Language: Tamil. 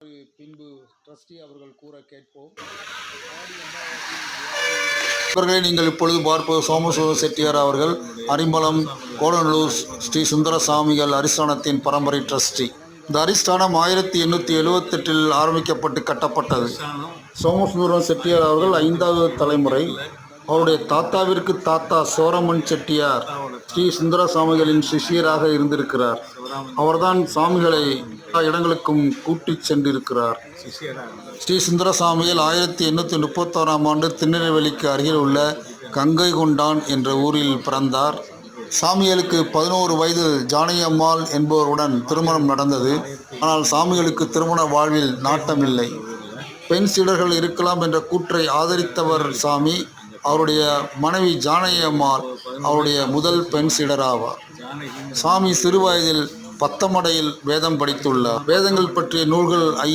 பின்பு ட்ரஸ்டி அவர்கள் கூற கேட்போம். இவர்களை நீங்கள் இப்பொழுது பார்ப்பது சோமசுவ செட்டியார் அவர்கள் அரிம்பலம் கோடநல்லூர் ஸ்ரீ சுந்தரசாமிகள் அரிஸ்தானத்தின் பரம்பரை ட்ரஸ்டி. இந்த அரிஸ்தானம் ஆயிரத்தி எண்ணூற்றி எழுவத்தெட்டில் ஆரம்பிக்கப்பட்டு கட்டப்பட்டது. சோமசுந்தரம் செட்டியார் அவர்கள் ஐந்தாவது தலைமுறை. அவருடைய தாத்தாவிற்கு தாத்தா சோரமன் செட்டியார் ஸ்ரீ சுந்தரசாமிகளின் சிஷியராக இருந்திருக்கிறார். அவர்தான் சாமிகளை இடங்களுக்கும் கூட்டிச் சென்றிருக்கிறார். ஸ்ரீ சுந்தரசாமியில் ஆயிரத்தி எண்ணூற்றி முப்பத்தோராம் ஆண்டு திருநெல்வேலிக்கு அருகில் உள்ள கங்கை கொண்டான் என்ற ஊரில் பிறந்தார். சாமிகளுக்கு பதினோரு வயதில் ஜானகியம்மாள் என்பவருடன் திருமணம் நடந்தது. ஆனால் சாமிகளுக்கு திருமண வாழ்வில் நாட்டமில்லை. பெண் சீடர்கள் இருக்கலாம் என்ற கூற்றை ஆதரித்தவர் சாமி அவருடைய மனைவி ஜானகி அம்மாள் அவருடைய முதல் பெண் சீடராவார். சாமி சிறுவயதில் பத்தமடையில் வேதம் படித்துள்ளார். வேதங்கள் பற்றிய நூல்கள் ஐ